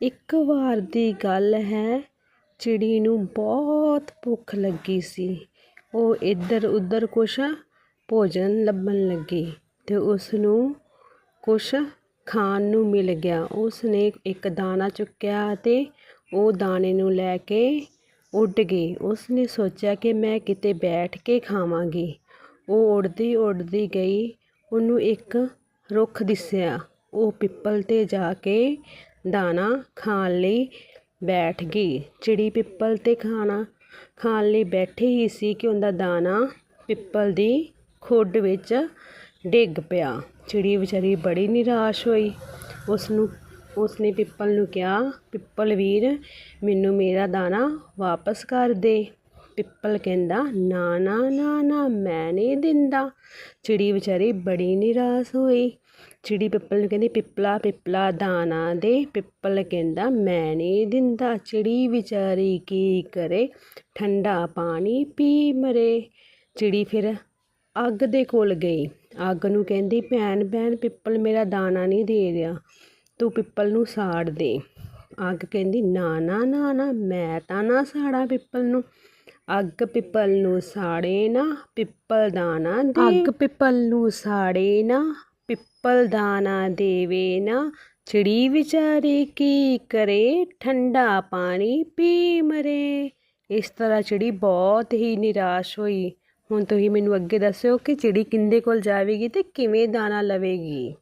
ਇੱਕ ਵਾਰ ਦੀ ਗੱਲ ਹੈ, ਚਿੜੀ ਨੂੰ ਬਹੁਤ ਭੁੱਖ ਲੱਗੀ ਸੀ। ਉਹ ਇੱਧਰ ਉੱਧਰ ਕੁਛ ਭੋਜਨ ਲੱਭਣ ਲੱਗੀ ਅਤੇ ਉਸ ਨੂੰ ਕੁਛ ਖਾਣ ਨੂੰ ਮਿਲ ਗਿਆ। ਉਸ ਨੇ ਇੱਕ ਦਾਣਾ ਚੁੱਕਿਆ ਅਤੇ ਉਹ ਦਾਣੇ ਨੂੰ ਲੈ ਕੇ ਉੱਡ ਗਈ। ਉਸ ਨੇ ਸੋਚਿਆ ਕਿ ਮੈਂ ਕਿਤੇ ਬੈਠ ਕੇ ਖਾਵਾਂਗੀ। ਉਹ ਉੱਡਦੀ ਉੱਡਦੀ ਗਈ। ਉਹਨੂੰ ਇੱਕ ਰੁੱਖ ਦਿਸਿਆ। ਉਹ ਪਿੱਪਲ 'ਤੇ ਜਾ ਕੇ ਦਾਣਾ ਖਾਣ ਲਈ ਬੈਠ ਗਈ। ਚਿੜੀ ਪਿੱਪਲ 'ਤੇ ਖਾਣਾ ਖਾਣ ਲਈ ਬੈਠੀ ਹੀ ਸੀ ਕਿ ਉਹਦਾ ਦਾਣਾ ਪਿੱਪਲ ਦੀ ਖੁੱਡ ਵਿੱਚ ਡਿੱਗ ਪਿਆ। ਚਿੜੀ ਵਿਚਾਰੀ ਬੜੀ ਨਿਰਾਸ਼ ਹੋਈ। ਉਸ ਨੂੰ ਉਸ ਨੇ ਪਿੱਪਲ ਨੂੰ ਕਿਹਾ, ਪਿੱਪਲ ਵੀਰ, ਮੈਨੂੰ ਮੇਰਾ ਦਾਣਾ ਵਾਪਸ ਕਰ ਦੇ। ਪਿੱਪਲ ਕਹਿੰਦਾ, ਨਾ ਨਾ ਨਾ ਨਾ, ਮੈਂ ਨਹੀਂ ਦਿੰਦਾ। ਚਿੜੀ ਵਿਚਾਰੀ ਬੜੀ ਨਿਰਾਸ਼ ਹੋਈ। ਚਿੜੀ ਪਿੱਪਲ ਨੂੰ ਕਹਿੰਦੀ, ਪਿੱਪਲਾ ਪਿੱਪਲਾ, ਦਾਣਾ ਦੇ। ਪਿੱਪਲ ਕਹਿੰਦਾ, ਮੈਂ ਨਹੀਂ ਦਿੰਦਾ। ਚਿੜੀ ਵਿਚਾਰੀ ਕੀ ਕਰੇ? ਠੰਡਾ ਪਾਣੀ ਪੀ ਮਰੇ। ਚਿੜੀ ਫਿਰ ਅੱਗ ਦੇ ਕੋਲ ਗਈ। ਅੱਗ ਨੂੰ ਕਹਿੰਦੀ, ਭੈਣ ਭੈਣ, ਪਿੱਪਲ ਮੇਰਾ ਦਾਣਾ ਨਹੀਂ ਦੇ ਰਿਹਾ। ਤੂੰ ਪਿੱਪਲ ਨੂੰ ਸਾੜ ਦੇ। ਅੱਗ ਕਹਿੰਦੀ, ਨਾ ਨਾ ਨਾ ਨਾ, ਮੈਂ ਤਾਂ ਨਾ ਸਾੜਾ ਪਿੱਪਲ ਨੂੰ। ਅੱਗ ਪਿੱਪਲ ਨੂੰ ਸਾੜੇ ਨਾ, ਪਿੱਪਲ ਦਾਣਾ ਦੇ ਅੱਗ ਪਿੱਪਲ ਨੂੰ ਸਾੜੇ ਨਾ, ਪਿੱਪਲ ਦਾਣਾ ਦੇਵੇ ਨਾ। ਚਿੜੀ ਵਿਚਾਰੀ ਕੀ ਕਰੇ, ਠੰਡਾ ਪਾਣੀ ਪੀ ਮਰੇ। ਇਸ ਤਰ੍ਹਾਂ ਚਿੜੀ ਬਹੁਤ ਹੀ ਨਿਰਾਸ਼ ਹੋਈ। ਹੁਣ ਤੁਸੀਂ ਮੈਨੂੰ ਅੱਗੇ ਦੱਸਿਓ ਕਿ ਚਿੜੀ ਕਿੰਦੇ ਕੋਲ ਜਾਵੇਗੀ ਤੇ ਕਿਵੇਂ ਦਾਣਾ ਲਵੇਗੀ?